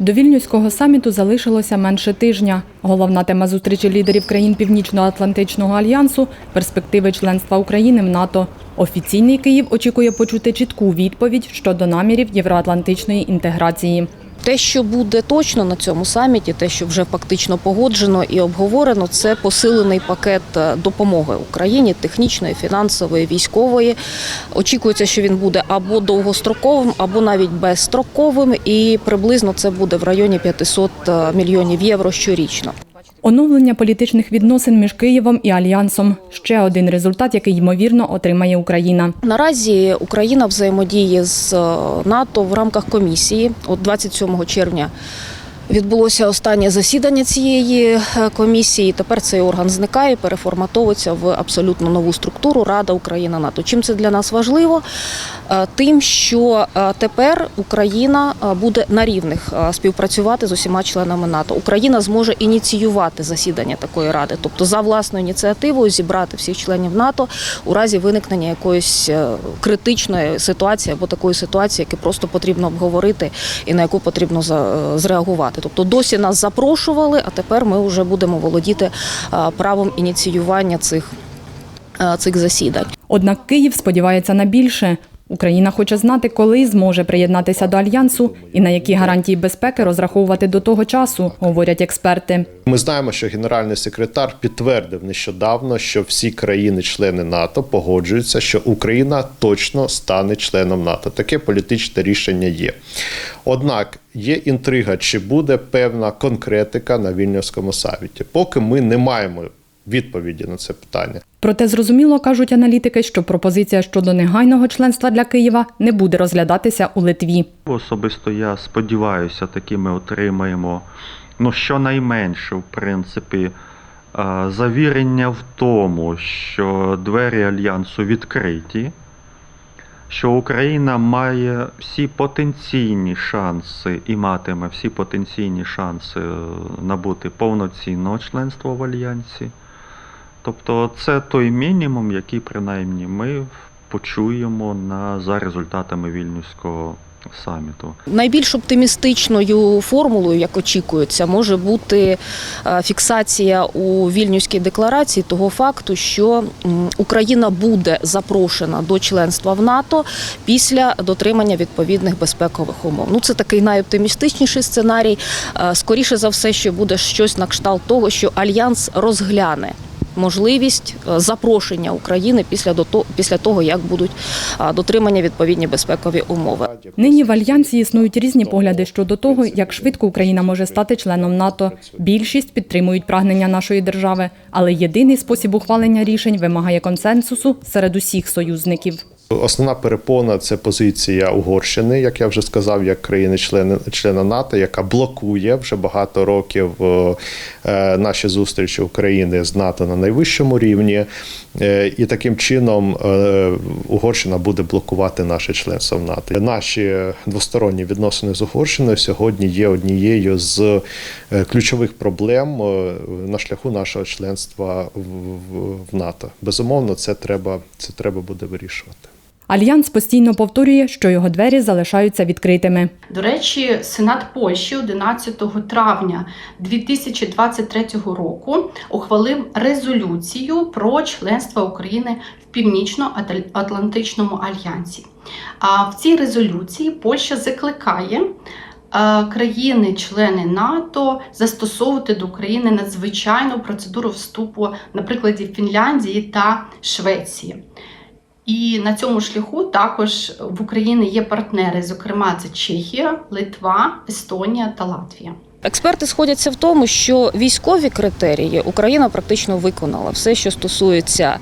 До вільнюського саміту залишилося менше тижня. Головна тема зустрічі лідерів країн Північно-Атлантичного альянсу перспективи членства України в НАТО. Офіційний Київ очікує почути чітку відповідь щодо намірів євроатлантичної інтеграції. Те, що буде точно на цьому саміті, те, що вже фактично погоджено і обговорено, це посилений пакет е, допомоги Україні технічної, фінансової, військової. Очікується, що він буде або довгостроковим, або навіть безстроковим, і приблизно це буде в районі 500 мільйонів євро щорічно. Оновлення політичних відносин між Києвом і Альянсом ще один результат, який ймовірно отримає Україна. Наразі Україна взаємодіє з е, НАТО в рамках комісії. От 27 червня відбулося останнє засідання цієї е, комісії. Тепер цей орган зникає, переформатовується в абсолютно нову структуру Рада Україна НАТО. Чим це для нас важливо? Е, Тим, що е, тепер Україна буде на рівних співпрацювати з усіма членами НАТО. Україна зможе ініціювати засідання такої ради, тобто за власною ініціативою зібрати всіх членів НАТО у разі виникнення якоїсь критичної ситуації або такої ситуації, яку просто потрібно обговорити і на яку потрібно за- е. Тобто досі нас запрошували, а тепер ми вже будемо володіти е, правом ініціювання цих, е, цих засідань. Однак Київ сподівається на більше. Україна хоче знати, коли зможе приєднатися до альянсу і на які гарантії безпеки розраховувати до того часу, говорять експерти. Ми знаємо, що генеральний секретар підтвердив нещодавно, що всі країни-члени НАТО погоджуються, що Україна точно стане членом НАТО. Таке політичне рішення є. Однак є інтрига, чи буде певна конкретика на вільнюському саміті. Поки ми не маємо відповіді на це питання. Проте зрозуміло кажуть аналітики, що пропозиція щодо негайного членства для Києва не буде розглядатися у Литві. Особисто я сподіваюся, таки ми отримаємо ну, щонайменше, в принципі, е, завірення в тому, що двері альянсу відкриті, що Україна має всі потенційні шанси і матиме всі потенційні шанси е, набути повноцінного членства в альянсі. Тобто це той мінімум, який принаймні ми почуємо на, за результатами вільнюського саміту. Найбільш оптимістичною формулою, як очікується, може бути е, фіксація у вільнюській декларації того факту, що Україна буде запрошена до членства в НАТО після дотримання відповідних безпекових умов. Ну це такий найоптимістичніший сценарій. Е, Скоріше за все, що буде щось на кшталт того, що альянс розгляне. Можливість е, запрошення України після дото- після того, як будуть дотримані відповідні безпекові умови. Нині в альянсі існують різні погляди щодо того, як швидко Україна може стати членом НАТО. Більшість підтримують прагнення нашої держави, але єдиний спосіб ухвалення рішень вимагає консенсусу серед усіх союзників. Основна перепона це позиція Угорщини, як я вже сказав, як країни-члени члена НАТО, яка блокує вже багато років е, е, наші зустрічі України з НАТО на найвищому рівні. Е, І таким чином Угорщина буде блокувати наше членство в НАТО. Наші двосторонні відносини з Угорщиною сьогодні є однією з ключових проблем на шляху нашого членства в НАТО. Безумовно, це треба, це треба буде вирішувати. Альянс постійно повторює, що його двері залишаються відкритими. До речі, Сенат Польщі 11 травня 2023 року ухвалив резолюцію про членство України в Північно-Атлантичному альянсі. А в цій резолюції Польща закликає. е, Країни-члени НАТО застосовувати до України надзвичайну процедуру вступу на прикладі Фінляндії та Швеції. І на цьому шляху також в Україні є партнери, зокрема, це Чехія, Литва, Естонія та Латвія. Експерти сходяться в тому, що військові критерії Україна практично виконала. Все, що стосується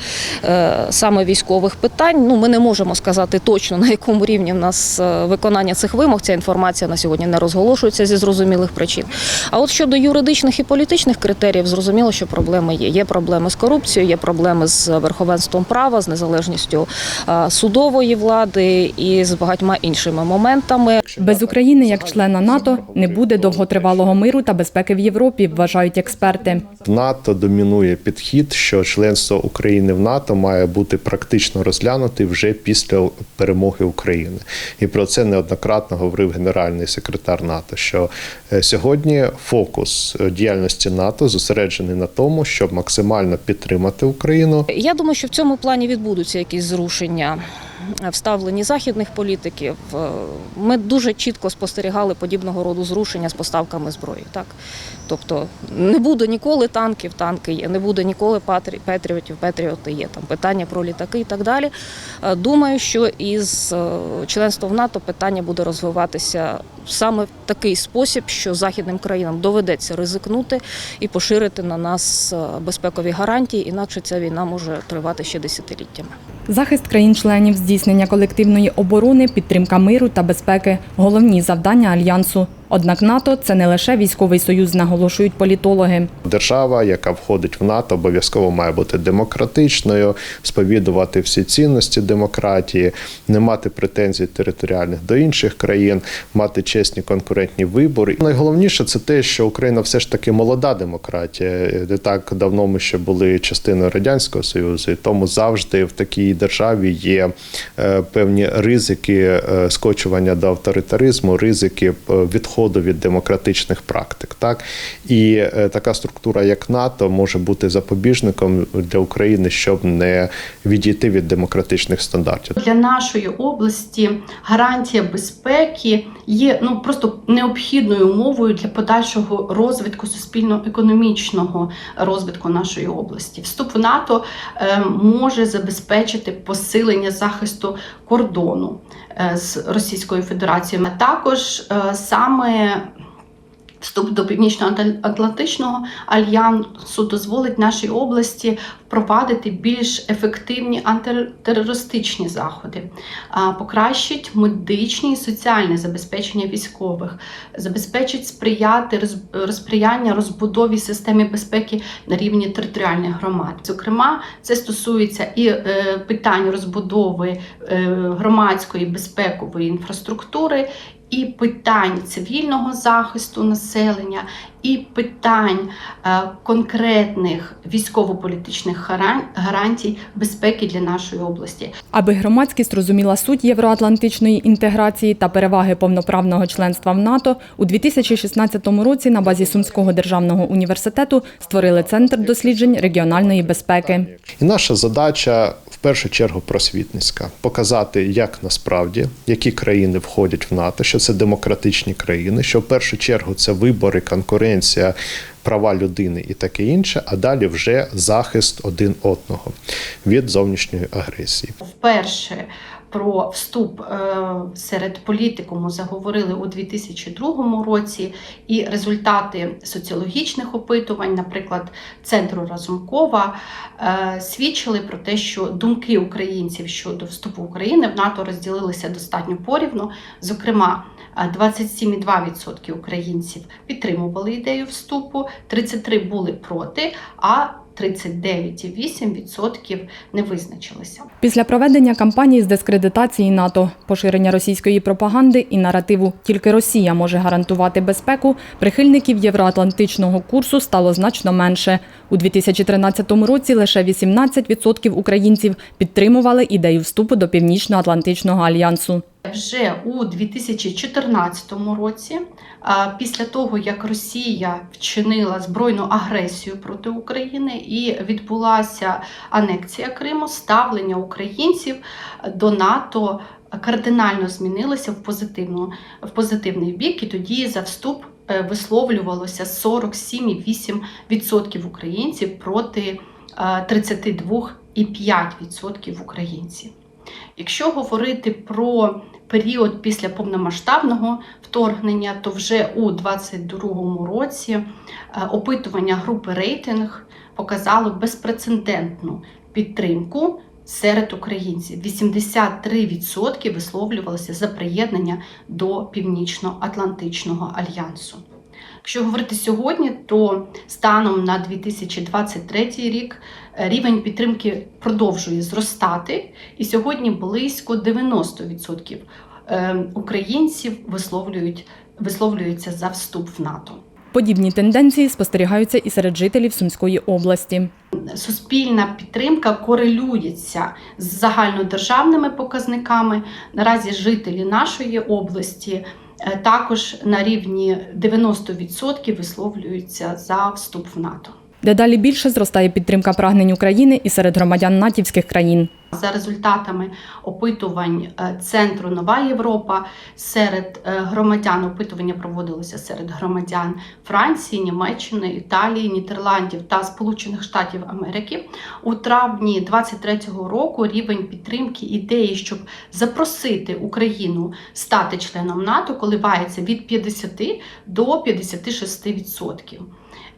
е, саме військових питань. Ну ми не можемо сказати точно на якому рівні в нас е, виконання цих вимог. Ця інформація на сьогодні не розголошується зі зрозумілих причин. А от щодо юридичних і політичних критеріїв, зрозуміло, що проблеми є. Є проблеми з корупцією, є проблеми з верховенством права, з незалежністю е, судової влади і з багатьма іншими моментами. Без України як члена НАТО не буде довготривалого тривалого миру та безпеки в Європі, вважають експерти. В НАТО домінує підхід, що членство України в НАТО має бути практично розглянутий вже після перемоги України. І про це неоднократно говорив генеральний секретар НАТО. Що е, сьогодні фокус е, діяльності НАТО зосереджений на тому, щоб максимально підтримати Україну Я думаю, що в цьому плані відбудуться якісь зрушення в ставленні західних політиків. Е, Ми дуже чітко спостерігали подібного роду зрушення з поставками зброї. Так? Тобто не буде ніколи танків, танки є, не буде ніколи патріотів, патріоти є. Там питання про літаки і так далі. Е, Думаю, що із е, членством в НАТО питання буде розвиватися саме в такий спосіб, що західним країнам доведеться ризикнути і поширити на нас е, безпекові гарантії, інакше ця війна може тривати ще десятиліттями. Захист країн-членів, здійснення колективної оборони, підтримка миру та безпеки головні завдання альянсу. Однак НАТО це не лише військовий союз, наголошують політологи. Держава, яка входить в НАТО, обов'язково має бути демократичною, сповідувати всі цінності демократії, не мати претензій територіальних до інших країн, мати чесні конкурентні вибори. Найголовніше це те, що Україна все ж таки молода демократія. Не так давно ми ще були частиною радянського союзу, і тому завжди в такій державі є е, певні ризики е, скочування до авторитаризму, ризики е, відходу від демократичних практик. Так і е, така структура, як НАТО, може бути запобіжником для України, щоб не відійти від демократичних стандартів. Для нашої області гарантія безпеки є ну просто необхідною умовою для подальшого розвитку суспільно-економічного розвитку нашої області. Вступ в НАТО е, може забезпечити посилення захисту кордону е, з Російською Федерацією. А також е, саме Вступ до Північно-Атлантичного альянсу дозволить нашій області впровадити більш ефективні антитерористичні заходи, покращить медичне і соціальне забезпечення військових, забезпечить сприяти розприяння розбудові системи безпеки на рівні територіальних громад. Зокрема, це стосується і е, питань розбудови е, громадської безпекової інфраструктури і питань цивільного захисту населення, і питань е, конкретних військово-політичних гаран- гарантій безпеки для нашої області. Аби громадськість розуміла суть євроатлантичної інтеграції та переваги повноправного членства в НАТО, у 2016 році на базі Сумського державного університету створили центр досліджень регіональної безпеки. І наша задача першу чергу просвітницька показати, як насправді які країни входять в НАТО, що це демократичні країни, що в першу чергу це вибори, конкуренція, права людини і таке інше, а далі вже захист один одного від зовнішньої агресії. Вперше про вступ е, серед політикуму заговорили у 2002 році, і результати соціологічних опитувань, наприклад, центру Разумкова, е, свідчили про те, що думки українців щодо вступу України в НАТО розділилися достатньо порівну. Зокрема, е, 27,2% українців підтримували ідею вступу, 33 були проти, а 39,8% не визначилися. Після проведення кампанії з дискредитації НАТО, поширення російської пропаганди і наративу «Тільки Росія може гарантувати безпеку», прихильників євроатлантичного курсу стало значно менше. У 2013 році лише 18% українців підтримували ідею вступу до Північно-Атлантичного альянсу. Вже у 2014 році, після того як Росія вчинила збройну агресію проти України і відбулася анексія Криму, ставлення українців до НАТО кардинально змінилося в позитивну в позитивний бік, і тоді за вступ е, висловлювалося 47,8% українців проти е, 32,5% українців. Якщо говорити про період після повномасштабного вторгнення, то вже у 2022 році е, опитування групи рейтинг показало безпрецедентну підтримку серед українців. 83% висловлювалися за приєднання до Північно-Атлантичного альянсу. Якщо говорити сьогодні, то станом на 2023 рік е, рівень підтримки продовжує зростати, і сьогодні близько 90% е, українців висловлюють, висловлюються за вступ в НАТО. Подібні тенденції спостерігаються і серед жителів Сумської області. суспільна підтримка корелюється з загальнодержавними показниками. Наразі жителі нашої області також на рівні 90% висловлюються за вступ в НАТО. Дедалі більше зростає підтримка прагнень України і серед громадян натівських країн. За результатами опитувань е, центру Нова Європа серед е, громадян опитування проводилося серед громадян Франції, Німеччини, Італії, Нідерландів та Сполучених Штатів Америки. У травні 23-го року рівень підтримки ідеї, щоб запросити Україну стати членом НАТО, коливається від 50 до 56%.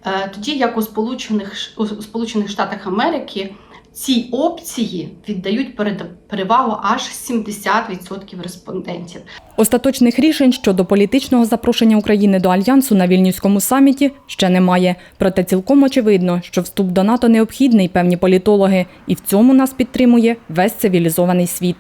Е, Тоді як у Сполучених, у Сполучених Штатах Америки цій опції віддають перевагу аж 70% респондентів. Остаточних рішень щодо політичного запрошення України до альянсу на вільнюському саміті ще немає. Проте цілком очевидно, що вступ до НАТО необхідний певні політологи, і в цьому нас підтримує весь цивілізований світ.